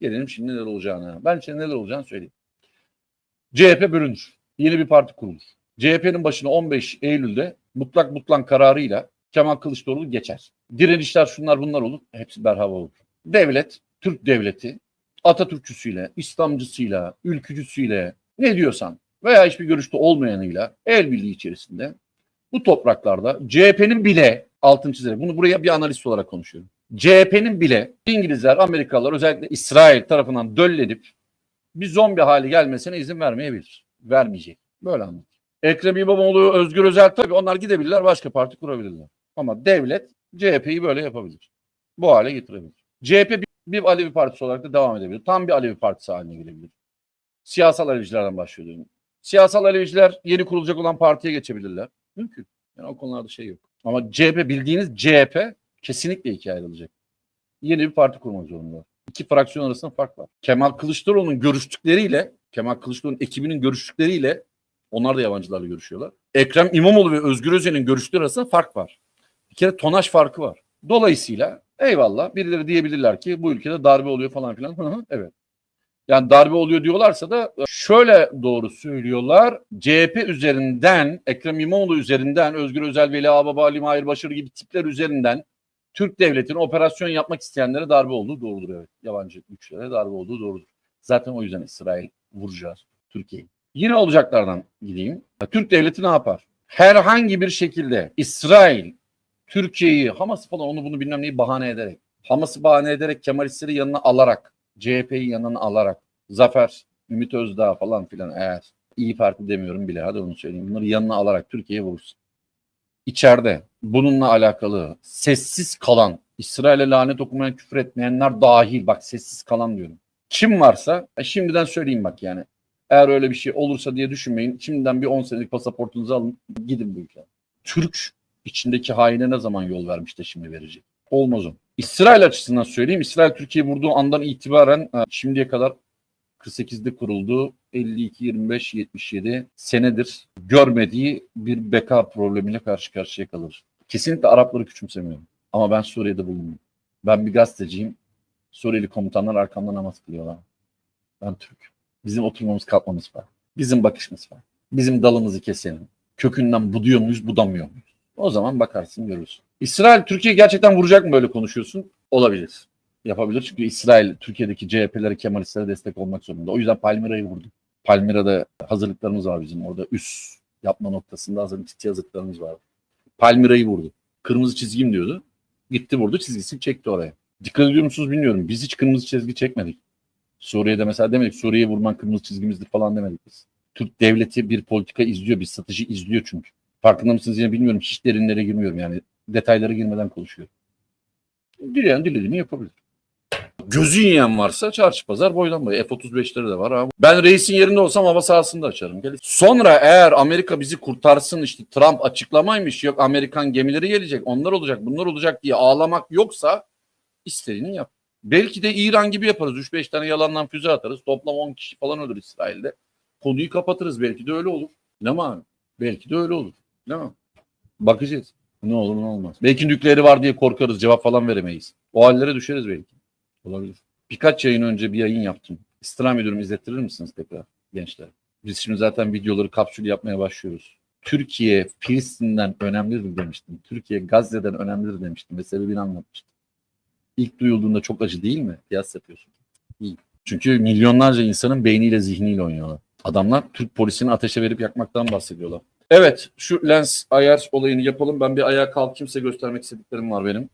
Gelelim şimdi neler olacağına. Ben şimdi neler olacağını söyleyeyim. CHP bölünür. Yeni bir parti kurulur. CHP'nin başına 15 Eylül'de mutlak mutlak kararıyla Kemal Kılıçdaroğlu geçer. Direnişler şunlar bunlar olur. Hepsi berhava olur. Devlet, Türk devleti Atatürkçüsüyle, İslamcısıyla, ülkücüsüyle ne diyorsan veya hiçbir görüşte olmayanıyla el birliği içerisinde bu topraklarda CHP'nin bile altın çizerek bunu buraya bir analist olarak konuşuyorum. CHP'nin bile İngilizler, Amerikalılar özellikle İsrail tarafından döllenip bir zombi hali gelmesine izin vermeyebilir. Vermeyecek. Böyle anlat. Ekrem İmamoğlu, Özgür Özel tabii onlar gidebilirler başka parti kurabilirler. Ama devlet CHP'yi böyle yapabilir. Bu hale getirebilir. CHP bir, bir Alevi partisi olarak da devam edebilir. Tam bir Alevi partisi haline gelebilir. Siyasal Alevicilerden başlıyorum. Siyasal Aleviciler yeni kurulacak olan partiye geçebilirler. Mümkün. Yani o konularda şey yok. Ama CHP bildiğiniz CHP kesinlikle ikiye ayrılacak. Yeni bir parti kurmak zorunda. İki fraksiyon arasında fark var. Kemal Kılıçdaroğlu'nun görüştükleriyle, Kemal Kılıçdaroğlu'nun ekibinin görüştükleriyle onlar da yabancılarla görüşüyorlar. Ekrem İmamoğlu ve Özgür Özel'in görüştükleri arasında fark var. Bir kere tonaj farkı var. Dolayısıyla eyvallah birileri diyebilirler ki bu ülkede darbe oluyor falan filan. Evet. Yani darbe oluyor diyorlarsa da şöyle doğru söylüyorlar. CHP üzerinden, Ekrem İmamoğlu üzerinden, Özgür Özel, Veli Ağbaba, Ali Mahir Başarı gibi tipler üzerinden Türk devletinin operasyon yapmak isteyenlere darbe olduğu doğrudur evet. Yabancı güçlere darbe olduğu doğrudur. Zaten o yüzden İsrail vuracağız Türkiye'yi. Yine olacaklardan gideyim. Türk devleti ne yapar? Herhangi bir şekilde İsrail Türkiye'yi, Hamas falan onu bunu bilmem neyi bahane ederek, Hamas'ı bahane ederek Kemalistleri yanına alarak, CHP'yi yanına alarak, Zafer, Ümit Özdağ falan filan eğer İyi Parti demiyorum bile hadi onu söyleyeyim. Bunları yanına alarak Türkiye'ye vurursun. İçeride bununla alakalı sessiz kalan, İsrail'e lanet okumayan, küfür etmeyenler dahil bak sessiz kalan diyorum. Kim varsa e, şimdiden söyleyeyim bak yani. Eğer öyle bir şey olursa diye düşünmeyin. Şimdiden bir 10 senelik pasaportunuzu alın gidin bu ülkeden. Türk içindeki haine ne zaman yol vermiş de şimdi verecek? Olmaz o. İsrail açısından söyleyeyim. İsrail Türkiye vurduğu andan itibaren e, şimdiye kadar 48'de kuruldu. 52, 25, 77 senedir görmediği bir beka problemiyle karşı karşıya kalır. Kesinlikle Arapları küçümsemiyorum. Ama ben Suriye'de bulundum. Ben bir gazeteciyim. Suriyeli komutanlar arkamda namaz kılıyorlar. Ben Türk. Bizim oturmamız kalkmamız var. Bizim bakışımız var. Bizim dalımızı keselim. Kökünden buduyor muyuz, budamıyor muyuz? O zaman bakarsın görürsün. İsrail Türkiye gerçekten vuracak mı böyle konuşuyorsun? Olabilir. Yapabilir çünkü İsrail Türkiye'deki CHP'lere Kemalistlere destek olmak zorunda. O yüzden Palmira'yı vurdu. Palmira'da hazırlıklarımız var bizim. Orada üs yapma noktasında hazır ciddi hazırlıklarımız var. Palmira'yı vurdu. Kırmızı çizgim diyordu. Gitti vurdu çizgisini çekti oraya. Dikkat ediyor musunuz bilmiyorum. Biz hiç kırmızı çizgi çekmedik. Suriye'de mesela demedik Suriye'yi vurman kırmızı çizgimizdir falan demedik biz. Türk devleti bir politika izliyor, bir strateji izliyor çünkü. Farkında mısınız yine bilmiyorum. Hiç derinlere girmiyorum yani. Detaylara girmeden konuşuyorum. Dileyen dilediğini yapabilir. Gözü yiyen varsa çarşı pazar boydan boya. F-35'leri de var abi. Ben reisin yerinde olsam hava sahasında açarım. Gel. Sonra eğer Amerika bizi kurtarsın işte Trump açıklamaymış yok Amerikan gemileri gelecek onlar olacak bunlar olacak diye ağlamak yoksa istediğini yap. Belki de İran gibi yaparız. 3-5 tane yalandan füze atarız. Toplam 10 kişi falan ölür İsrail'de. Konuyu kapatırız. Belki de öyle olur. Ne mi? Belki de öyle olur. Değil mi? Bakacağız. Ne olur ne olmaz. Belki nükleeri var diye korkarız. Cevap falan veremeyiz. O hallere düşeriz belki. Olabilir. Birkaç yayın önce bir yayın yaptım. İstirham ediyorum izlettirir misiniz tekrar gençler? Biz şimdi zaten videoları kapsül yapmaya başlıyoruz. Türkiye Filistin'den önemlidir demiştim. Türkiye Gazze'den önemlidir demiştim ve sebebini anlatmıştım. İlk duyulduğunda çok acı değil mi? Kıyas yapıyorsun. İyi. Çünkü milyonlarca insanın beyniyle zihniyle oynuyorlar. Adamlar Türk polisini ateşe verip yakmaktan bahsediyorlar. Evet şu lens ayar olayını yapalım. Ben bir ayağa kalkayım size göstermek istediklerim var benim.